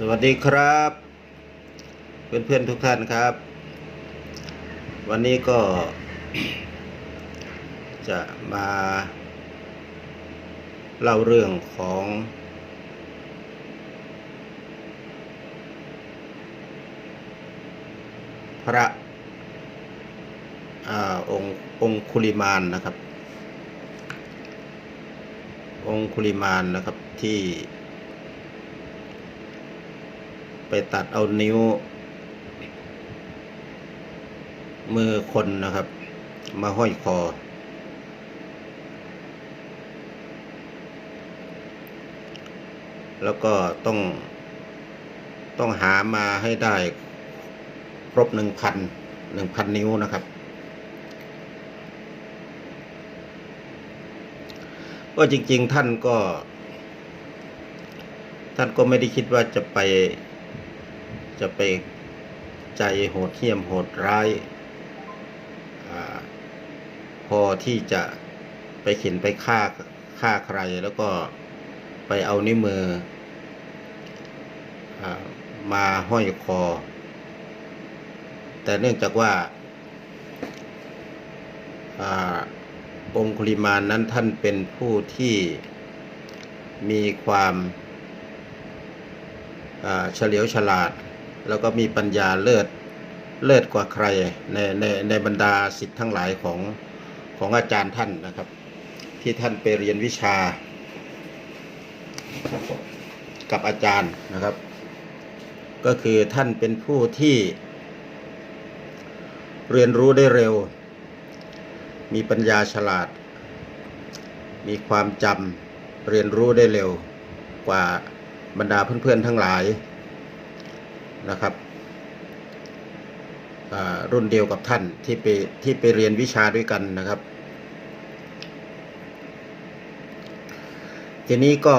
สวัสดีครับ เพื่อนๆทุกท่านครับ วันนี้ก็ จะมาเล่าเรื่องของ พระอองค์องคุลิมานนะครับ องคุลิมานนะครับที่ ไปตัดเอานิ้ว มือคนนะครับ มาห้อยคอ แล้วก็ต้องต้องหามาให้ได้ครบหนึ่งพันหนึ่งพันนิ้วนะครับ ก็จริง ๆ ท่านก็ ท่านก็ไม่ได้คิดว่าจะไป จะไปใจโหดเหี้ยมโหดร้ายอพอที่จะไปเข็นไปฆ่าฆ่าใครแล้วก็ไปเอานิ้วมืออมาห้อยคอ แต่เนื่องจากว่าองคุลิมานนั้นท่านเป็นผู้ที่มีความาเฉลียวฉลาด แล้วก็มีปัญญาเลิศเลิศกว่าใครในในในบรรดาสิทธิ์ทั้งหลายของของอาจารย์ท่านนะครับ ที่ท่านไปเรียนวิชา กับอาจารย์นะครับ ก็คือท่านเป็นผู้ที่ เรียนรู้ได้เร็ว มีปัญญาฉลาด มีความจำเรียนรู้ได้เร็วกว่าบรรดาเพื่อนๆทั้งหลาย นะครับอ่ารุ่นเดียวกับท่านที่ไปที่ไปเรียนวิชาด้วยกันนะครับ ทีนี้ก็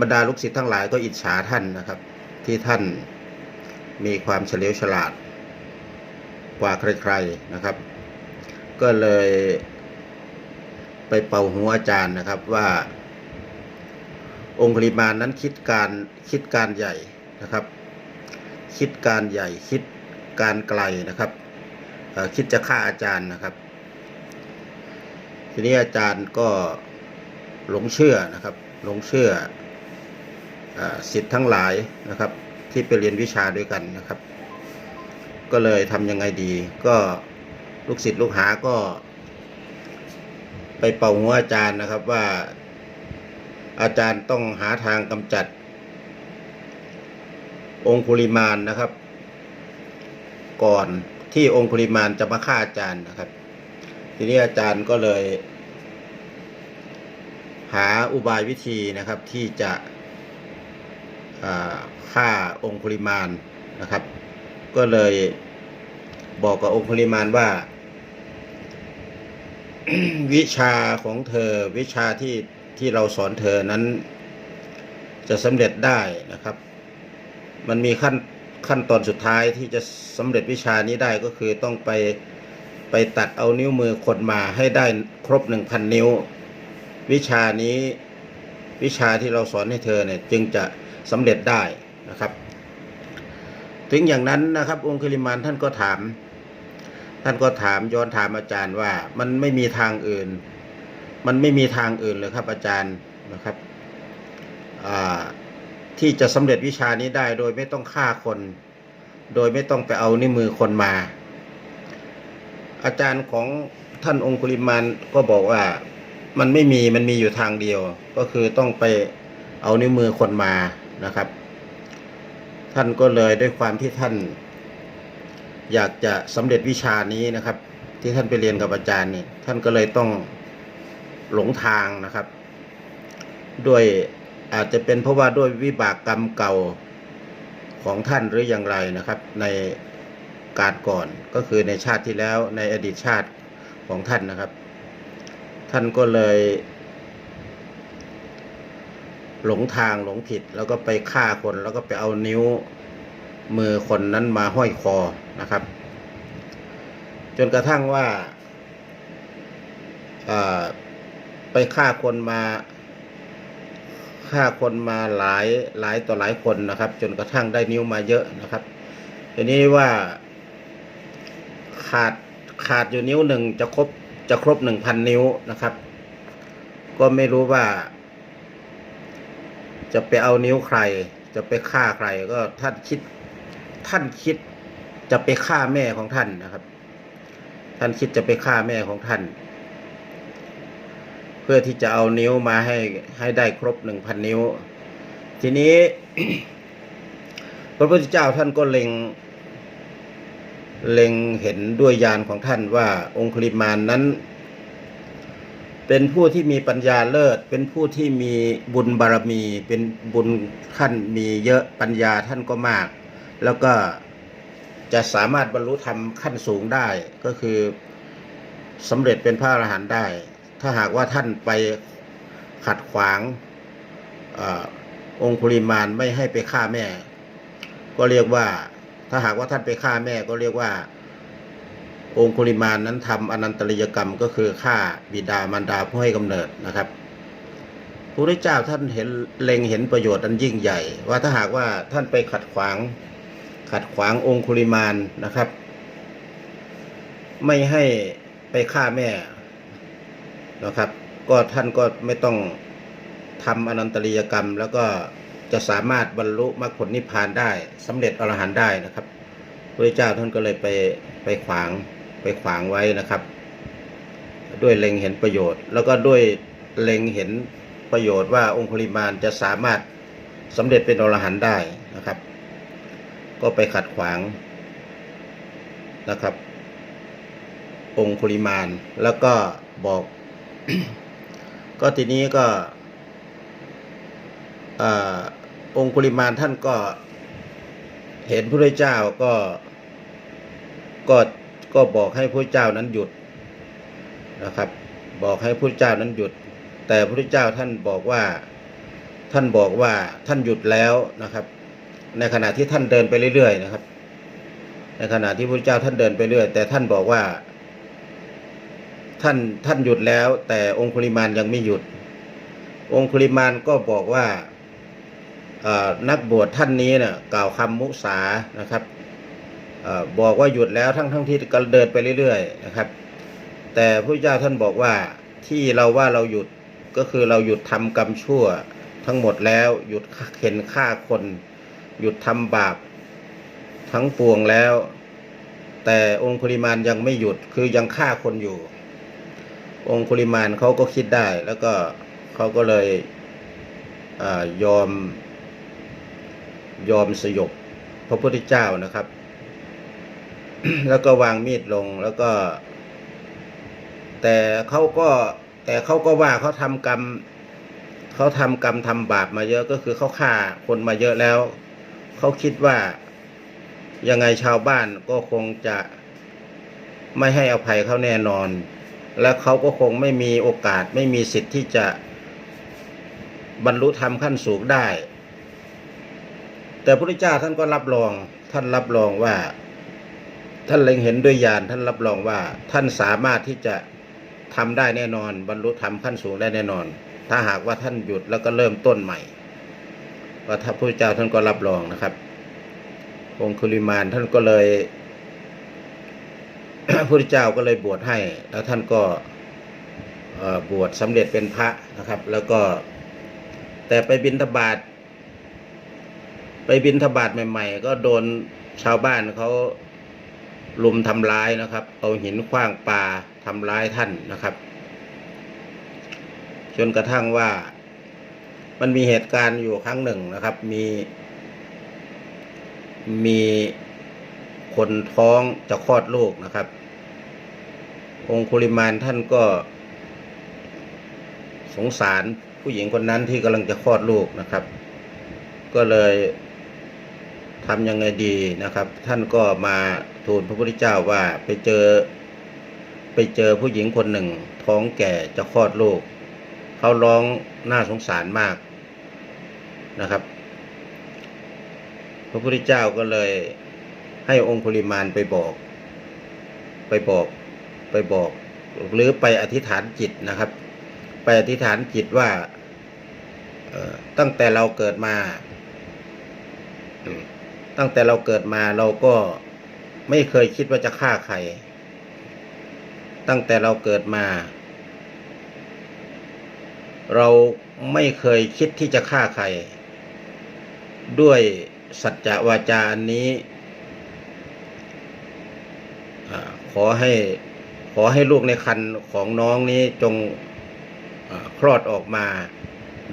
บรรดาลูกศิษย์ทั้งหลายก็อิจฉาท่านนะครับ ที่ท่านมีความเฉลียวฉลาด กว่าใครๆนะครับ ก็เลยไปเป่าหัวอาจารย์นะครับว่าองค์ปริมาณนั้นคิดการคิดการใหญ่นะครับ คิดการใหญ่คิดการไกลนะครับคิดจะฆ่าอาจารย์นะครับ ทีนี้อาจารย์ก็หลงเชื่อนะครับ หลงเชื่ออสิทธิ์ทั้งหลายนะครับ ที่ไปเรียนวิชาด้วยกันนะครับ ก็เลยทำยังไงดี ก็ลูกศิษย์ลูกหาก็ ไปเป่าหัวอาจารย์นะครับว่าอาจารย์ต้องหาทางกำจัด องคุลิมานนะครับ ก่อนที่องคุลิมานจะมาฆ่าอาจารย์นะครับ ทีนี้อาจารย์ก็เลย หาอุบายวิธีนะครับที่จะฆ่าองคุลิมานนะครับ ก็เลยบอกกับองคุลิมานว่าวิชาของเธอวิชาที่ที่เราสอนเธอนั้น จะสำเร็จได้นะครับ มันมีขั้นขั้นตอนสุดท้ายที่จะสำเร็จวิชานี้ได้ก็คือต้องไปไปตัดเอานิ้วมือคนมาให้ได้ครบหนึ่งพันนิ้ว วิชานี้วิชาที่เราสอนให้เธอเนี่ยจึงจะสำเร็จได้นะครับ ถึงอย่างนั้นนะครับ องค์คลิมานท่านก็ถาม ท่านก็ถามย้อนถามอาจารย์ว่ามันไม่มีทางอื่น มันไม่มีทางอื่นเลยครับอาจารย์นะครับอ่า ที่จะสำเร็จวิชานี้ได้โดยไม่ต้องฆ่าคน โดยไม่ต้องไปเอานิ้วมือคนมา อาจารย์ของท่านองคุลิมานก็บอกว่ามันไม่มีมันมีอยู่ทางเดียว ก็คือต้องไปเอานิ้วมือคนมานะครับ ท่านก็เลยด้วยความที่ท่าน อยากจะสำเร็จวิชานี้นะครับ ที่ท่านไปเรียนกับอาจารย์นี่ท่านก็เลยต้องหลงทางนะครับ ด้วย อาจจะเป็นเพราะว่าด้วยวิบากกรรมเก่าของท่านหรืออย่างไรนะครับ ในการก่อนก็คือในชาติที่แล้วในอดีตชาติของท่านนะครับ ท่านก็เลย หลงทางหลงผิดแล้วก็ไปฆ่าคนแล้วก็ไปเอานิ้วมือคนนั้นมาห้อยคอนะครับ จนกระทั่งว่าาไปฆ่าคนมา ฆ่าคนมาหลายหลายต่อหลายคนนะครับ จนกระทั่งได้นิ้วมาเยอะนะครับทีนี้ว่าขาดขาดอยู่นิ้วหนึ่งจะครบจะครบหนึ่งพันนิ้วนะครับ ก็ไม่รู้ว่า จะไปเอานิ้วใคร จะไปฆ่าใคร ก็ท่านคิดท่านคิดจะไปฆ่าแม่ของท่านนะครับ ท่านคิดจะไปฆ่าแม่ของท่าน เพื่อที่จะเอานิ้วมาให้ให้ได้ครบหนึ่งพันนิ้ว ทีนี้ พระพุทธเจ้าท่านก็เล็ง เล็งเห็นด้วยญาณของท่านว่าองคุลิมานนั้น เป็นผู้ที่มีปัญญาเลิศ เป็นผู้ที่มีบุญบารมี เป็นบุญขั้นมีเยอะปัญญาท่านก็มาก แล้วก็จะสามารถบรรลุธรรมขั้นสูงได้ก็คือสำเร็จเป็นพระอรหันต์ได้ ถ้าหากว่าท่านไปขัดขวางอองคุลิมานไม่ให้ไปฆ่าแม่ ก็เรียกว่า ถ้าหากว่าท่านไปฆ่าแม่ก็เรียกว่า องคุลิมานนั้นทำอนันตริยกรรมก็คือฆ่าบิดามารดาผู้ให้กำเนิดนะครับพระพุทธเจ้าท่านเห็นเล็งเห็นประโยชน์อันยิ่งใหญ่ ว่าถ้าหากว่าท่านไปขัดขวาง ขัดขวางองคุลิมานนะครับ ไม่ให้ไปฆ่าแม่ นะครับ ก็ท่านก็ไม่ต้องทำอนันตริยกรรม แล้วก็จะสามารถบรรลุมรรคผลนิพพานได้สำเร็จอรหันต์ได้นะครับพระเจ้าท่านก็เลยไปไปขวางไปขวางไว้นะครับ ด้วยเล็งเห็นประโยชน์ แล้วก็ด้วยเล็งเห็นประโยชน์ว่าองคุลิมานจะสามารถสำเร็จเป็นอรหันต์ได้นะครับ ก็ไปขัดขวางนะครับ องคุลิมานแล้วก็บอก ก็ทีนี้ก็อ่าองคุลิมานท่านก็ เห็นพระเจ้าก็ก็ก็บอกให้พระเจ้านั้นหยุดนะครับ บอกให้พระเจ้านั้นหยุด แต่พระเจ้าท่านบอกว่าท่านบอกว่าท่านหยุดแล้วนะครับ ในขณะที่ท่านเดินไปเรื่อยๆนะครับ ในขณะที่พระเจ้าท่านเดินไปเรื่อย แต่ท่านบอกว่า ท่านท่านหยุดแล้ว แต่องคุลิมานยังไม่หยุด องคุลิมานก็บอกว่านักบวชท่านนี้เนี่ยกล่าวคำมุสานะครับอบอกว่าหยุดแล้วทั้งทั้งที่ก็เดินไปเรื่อยๆนะครับ แต่พระเจ้าท่านบอกว่าที่เราว่าเราหยุดก็คือเราหยุดทำกรรมชั่วทั้งหมดแล้วหยุดเข็นฆ่าคน หยุดทำบาปทั้งปวงแล้ว แต่องคุลิมานยังไม่หยุดคือยังฆ่าคนอยู่ องคุลิมานเขาก็คิดได้ แล้วก็เขาก็เลยอยอมยอมสยบพระพุทธเจ้านะครับ แล้วก็วางมีดลงแล้วก็ แต่เขาก็แต่เขาก็ว่าเขาทำกรรมเขาทำกรรมทำบาปมาเยอะก็คือเขาฆ่าคนมาเยอะแล้ว เขาคิดว่ายังไงชาวบ้านก็คงจะไม่ให้อภัยเขาแน่นอน และเขาก็คงไม่มีโอกาสไม่มีสิทธิ์ที่จะบรรลุธรรมขั้นสูงได้ แต่พระพุทธเจ้าท่านก็รับรองท่านรับรองว่า ท่านเล็งเห็นด้วยญาณท่านรับรองว่า ท่านสามารถที่จะทำได้แน่นอน บรรลุธรรมขั้นสูงได้แน่นอน ถ้าหากว่าท่านหยุดแล้วก็เริ่มต้นใหม่ว่าถ้าพระพุทธเจ้าท่านก็รับรองนะครับองคุลิมานท่านก็เลย พระพุทธเจ้าก็เลยบวชให้ แล้วท่านก็บวชสำเร็จเป็นพระนะครับ แล้วก็แต่ไปบินทบาทไปบินทบาทใหม่ ๆ ก็โดนชาวบ้านเขาลุมทำร้ายนะครับ เอาหินขว้างปลาทำร้ายท่านนะครับ จนกระทั่งว่ามันมีเหตุการณ์อยู่ครั้งหนึ่งนะครับ มีมี คนท้องจะคลอดลูกนะครับ องคุลิมานท่านก็ สงสารผู้หญิงคนนั้นที่กำลังจะคลอดลูกนะครับ ก็เลยทำยังไงดีนะครับ ท่านก็มาทูลพระพุทธเจ้าว่าไปเจอ ไปเจอผู้หญิงคนหนึ่ง ท้องแก่จะคลอดลูกเขาร้องน่าสงสารมากนะครับ พระพุทธเจ้าก็เลย ให้องคุลิมานไปบอก ไปบอกไปบอก หรือไปอธิษฐานจิตนะครับ ไปอธิษฐานจิตว่าตั้งแต่เราเกิดมา ตั้งแต่เราเกิดมาเราก็ไม่เคยคิดว่าจะฆ่าใคร ตั้งแต่เราเกิดมา เราไม่เคยคิดที่จะฆ่าใคร ด้วยสัจจะวาจาอันนี้ อาขอให้ขอให้ลูกในคันของน้องนี้จงคลอดออกมา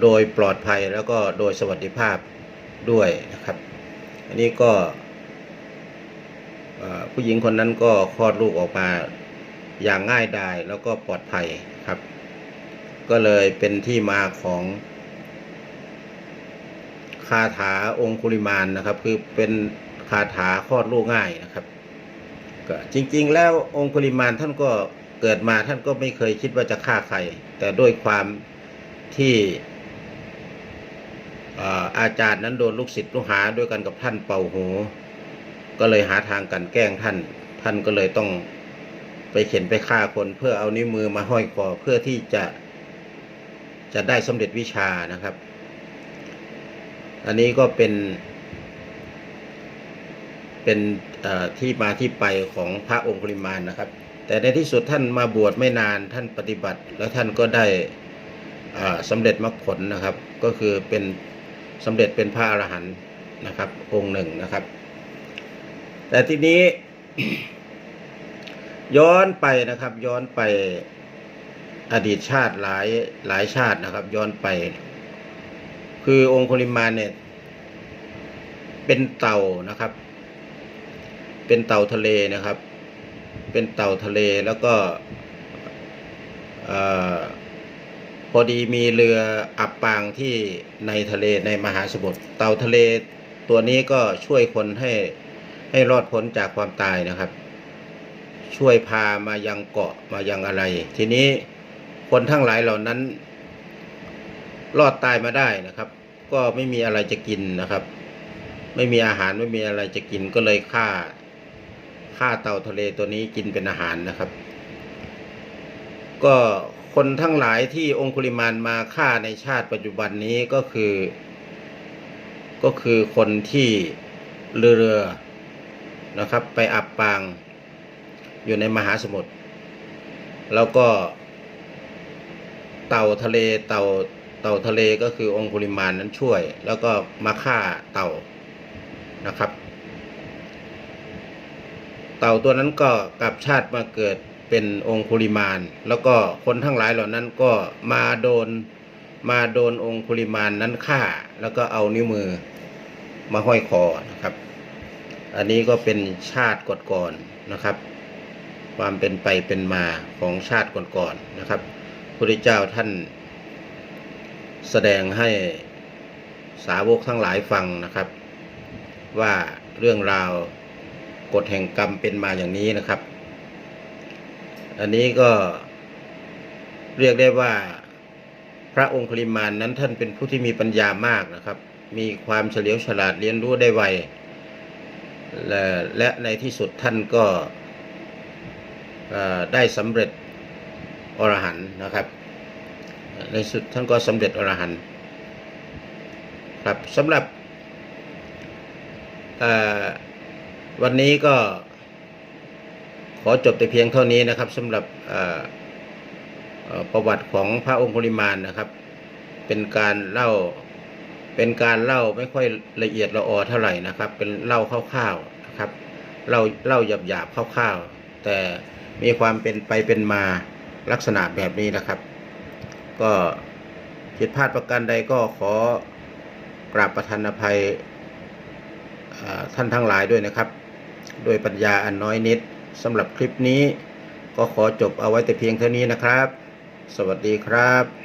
โดยปลอดภัยแล้วก็โดยสวัสดิภาพด้วยนะครับ อันนี้ก็ผู้หญิงคนนั้นก็คลอดลูกออกมาอย่างง่ายดายแล้วก็ปลอดภัยครับ ก็เลยเป็นที่มาของคาถาองคุลิมานนะครับ คือเป็นคาถาคลอดลูกง่ายนะครับ ก็จริง ๆ แล้วองคุลิมานท่านก็เกิดมาท่านก็ไม่เคยคิดว่าจะฆ่าใคร แต่ด้วยความที่อาจารย์นั้นโดนลูกศิษย์ลูกหาด้วยกันกับท่านเป่าหู ก็เลยหาทางกันแกล้งท่าน ท่านก็เลยต้องไปเข็นไปฆ่าคนเพื่อเอานิ้วมือมาห้อยคอเพื่อที่จะจะได้สำเร็จวิชานะครับ อันนี้ก็เป็น เป็นที่มาที่ไปของพระองค์ปริมาณนะครับ แต่ในที่สุดท่านมาบวชไม่นานท่านปฏิบัติ แล้วท่านก็ได้อ่าสำเร็จมรรคผลนะครับ ก็คือเป็นสำเร็จเป็นพระอรหันต์นะครับ องค์หนึ่งนะครับ แต่ทีนี้ย้อนไปนะครับ ย้อนไปอดีตชาติหลายหลายชาตินะครับ ย้อนไป คือองคุลิมานเนี่ยเป็นเต่านะครับ เป็นเต่าทะเลนะครับ เป็นเต่าทะเลแล้วก็พอดีมีเรืออับปางที่ในทะเลในมหาสมุทรเต่าทะเลตัวนี้ก็ช่วยคนให้ให้รอดพ้นจากความตายนะครับ ช่วยพามายังเกาะมายังอะไร ทีนี้คนทั้งหลายเหล่านั้น รอดตายมาได้นะครับ ก็ไม่มีอะไรจะกินนะครับ ไม่มีอาหารไม่มีอะไรจะกินก็เลยฆ่า ฆ่าเต่าทะเลตัวนี้กินเป็นอาหารนะครับ ก็คนทั้งหลายที่องคุลิมานมาฆ่าในชาติปัจจุบันนี้ก็คือ ก็คือคนที่เรือเรือนะครับ ไปอับปางอยู่ในมหาสมุทรแล้วก็เต่าทะเลเต่าเต่าทะเลก็คือองคุลิมานนั้นช่วย แล้วก็มาฆ่าเต่านะครับ เต่าตัวนั้นก็กลับชาติมาเกิดเป็นองคุลิมาน แล้วก็คนทั้งหลายเหล่านั้นก็มาโดนมาโดนองคุลิมานนั้นฆ่า แล้วก็เอานิ้วมือมาห้อยคอนะครับ อันนี้ก็เป็นชาติก่อนๆนะครับ ความเป็นไปเป็นมาของชาติก่อนๆนะครับพระพุทธเจ้าท่านแสดงให้สาวกทั้งหลายฟังนะครับ ว่าเรื่องราว กฎแห่งกรรมเป็นมาอย่างนี้นะครับ อันนี้ก็เรียกได้ว่าพระองค์คลิมานนั้นท่านเป็นผู้ที่มีปัญญามากนะครับ มีความเฉลียวฉลาดเรียนรู้ได้ไวและและในที่สุดท่านก็ได้สำเร็จอรหันต์นะครับ ในสุดท่านก็สำเร็จอรหันต์ครับสำหรับ วันนี้ก็ ขอจบแต่เพียงเท่านี้นะครับสำหรับประวัติของพระองคุลิมานนะครับ เป็นการเล่าเป็นการเล่าไม่ค่อยละเอียดละออเท่าไหร่นะครับ เป็นเล่าคร่าวๆนะครับเล่าเล่าหยาบๆคร่าวๆ แต่มีความเป็นไปเป็นมาลักษณะแบบนี้นะครับ ก็ผิดพลาดประการใดก็ขอกราบประทานอภัยท่านทั้งหลายด้วยนะครับ ด้วยปัญญาอันน้อยนิดสำหรับคลิปนี้ ก็ขอจบเอาไว้แต่เพียงเท่านี้นะครับ สวัสดีครับ